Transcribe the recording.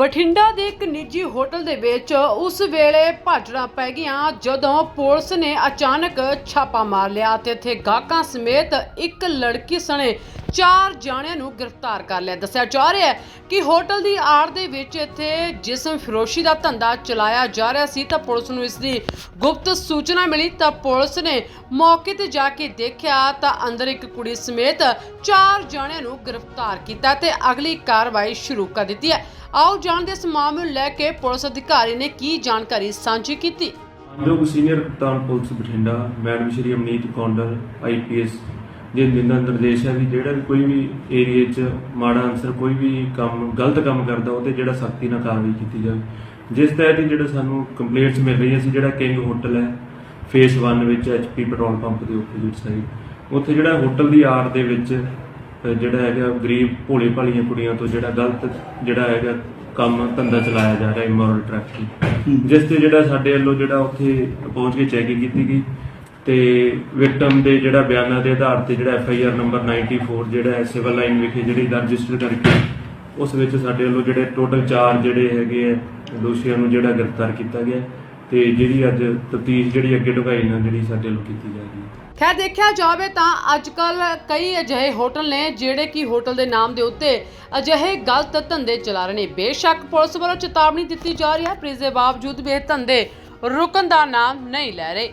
ਬਠਿੰਡਾ ਦੇ ਇੱਕ ਨਿੱਜੀ ਹੋਟਲ ਦੇ ਵਿੱਚ ਉਸ ਵੇਲੇ ਭਾਜੜਾਂ ਪੈ ਗਈਆਂ ਜਦੋਂ ਪੁਲਿਸ ਨੇ ਅਚਾਨਕ ਛਾਪਾ ਮਾਰ ਲਿਆ ਤੇ ਇੱਥੇ ਗਾਹਕਾਂ ਸਮੇਤ ਇੱਕ ਲੜਕੀ ਸਣੇ ਚਾਰ ਜਾਣਿਆਂ ਨੂੰ ਗ੍ਰਿਫਤਾਰ ਕਰ ਲਿਆ। ਦੱਸਿਆ ਜਾ ਰਿਹਾ ਹੈ ਕਿ ਹੋਟਲ ਦੀ ਆੜ ਦੇ ਵਿੱਚ ਇੱਥੇ ਜਿਸਮ ਫਿਰੋਸ਼ੀ ਦਾ ਧੰਦਾ ਚਲਾਇਆ ਜਾ ਰਿਹਾ ਸੀ ਤਾਂ ਪੁਲਿਸ ਨੂੰ ਇਸ ਦੀ ਗੁਪਤ ਸੂਚਨਾ ਮਿਲੀ ਤਾਂ ਪੁਲਿਸ ਨੇ ਮੌਕੇ ਤੇ ਜਾ ਕੇ ਦੇਖਿਆ ਤਾਂ ਅੰਦਰ ਇੱਕ ਕੁੜੀ ਸਮੇਤ ਚਾਰ ਜਾਣਿਆਂ ਨੂੰ ਗ੍ਰਿਫਤਾਰ ਕੀਤਾ ਤੇ ਅਗਲੀ ਕਾਰਵਾਈ ਸ਼ੁਰੂ ਕਰ ਦਿੱਤੀ ਹੈ। ਆਓ ਜਾਣਦੇ ਇਸ ਮਾਮਲੇ ਨੂੰ ਲੈ ਕੇ ਪੁਲਿਸ ਅਧਿਕਾਰੀ ਨੇ ਕੀ ਜਾਣਕਾਰੀ ਸਾਂਝੀ ਕੀਤੀ। ਜੋ ਸੀਨੀਅਰ ਕਪਤਾਨ police Bathinda, madam Shri Amneet Kondal IPS ਦੇ ਦਿੰਦਾ ਨਿਰਦੇਸ਼ ਹੈ ਵੀ ਜਿਹੜਾ ਵੀ ਕੋਈ ਵੀ ਏਰੀਏ 'ਚ ਮਾੜਾ ਅਨਸਰ ਕੋਈ ਵੀ ਕੰਮ ਗਲਤ ਕੰਮ ਕਰਦਾ ਉਹ ਤੇ ਜਿਹੜਾ ਸਖਤੀ ਨਾਲ ਕਾਰਵਾਈ ਕੀਤੀ ਜਾਵੇ। ਜਿਸ ਤਹਿਤ ਹੀ ਜਿਹੜਾ ਸਾਨੂੰ ਕੰਪਲੇਂਟਸ ਮਿਲ ਰਹੀਆਂ ਸੀ ਜਿਹੜਾ ਕਿੰਗ ਹੋਟਲ ਹੈ ਫੇਸ 1 ਵਿੱਚ ਐਚਪੀ ਪੈਟਰੋਲ ਪੰਪ ਦੇ ਆਪੋਜ਼ਿਟ ਸਾਈਡ ਉੱਥੇ ਜਿਹੜਾ ਹੋਟਲ ਦੀ ਆੜ ਦੇ ਵਿੱਚ ਜਿਹੜਾ ਹੈਗਾ ਗਰੀਬ ਭੋਲੇ ਭਾਲੀਆਂ ਕੁੜੀਆਂ ਤੋਂ ਜਿਹੜਾ ਗਲਤ ਜਿਹੜਾ ਹੈਗਾ ਕੰਮ ਧੰਦਾ ਚਲਾਇਆ ਜਾ ਰਿਹਾ ਇਮੋਰਲ ਟ੍ਰੈਫਿਕਿੰਗ ਜਿਸ ਤੇ ਜਿਹੜਾ ਸਾਡੇ ਵੱਲੋਂ ਜਿਹੜਾ ਉੱਥੇ ਪਹੁੰਚ ਕੇ ਚੈਕਿੰਗ ਕੀਤੀ ਗਈ ਤੇ ਵਿਕਟਮ ਦੇ ਜਿਹੜਾ ਬਿਆਨਾਂ ਦੇ ਆਧਾਰ ਤੇ ਜਿਹੜਾ ਐਫ ਆਈ ਆਰ ਨੰਬਰ 94 ਜਿਹੜਾ ਹੈ ਸਿਵਲ ਲਾਈਨ ਵਿਖੇ ਜਿਹੜੀ ਰਜਿਸਟਰ ਕਰਕੇ ਉਸ ਵਿੱਚ ਸਾਡੇ ਵੱਲੋਂ ਜਿਹੜੇ ਟੋਟਲ 4 ਜਿਹੜੇ ਹੈਗੇ ਆ ਦੋਸ਼ੀਆਂ ਨੂੰ ਜਿਹੜਾ ਗ੍ਰਿਫਤਾਰ ਕੀਤਾ ਗਿਆ ਤੇ ਜਿਹੜੀ ਅੱਜ ਤਫਤੀਸ਼ ਜਿਹੜੀ ਅੱਗੇ ਢੁਕਾਈ ਨਾਲ ਜਿਹੜੀ ਸਾਡੇ ਵੱਲੋਂ ਕੀਤੀ ਜਾ ਰਹੀ ਹੈ। ਖੈਰ, ਦੇਖਿਆ ਜਾਵੇ ਤਾਂ ਅੱਜਕੱਲ ਕਈ ਅਜਿਹੇ ਹੋਟਲ ਨੇ ਜਿਹੜੇ ਕਿ ਹੋਟਲ ਦੇ ਨਾਮ ਦੇ ਉੱਤੇ ਅਜਿਹੇ ਗਲਤ ਧੰਦੇ ਚਲਾ ਰਹੇ ਨੇ। ਬੇਸ਼ੱਕ ਪੁਲਿਸ ਵੱਲੋਂ ਚੇਤਾਵਨੀ ਦਿੱਤੀ ਜਾ ਰਹੀ ਹੈ, ਪਰ ਇਸ ਦੇ ਬਾਵਜੂਦ ਵੀ ਇਹ ਧੰਦੇ ਰੁਕਣ ਦਾ ਨਾਮ ਨਹੀਂ ਲੈ ਰਹੇ।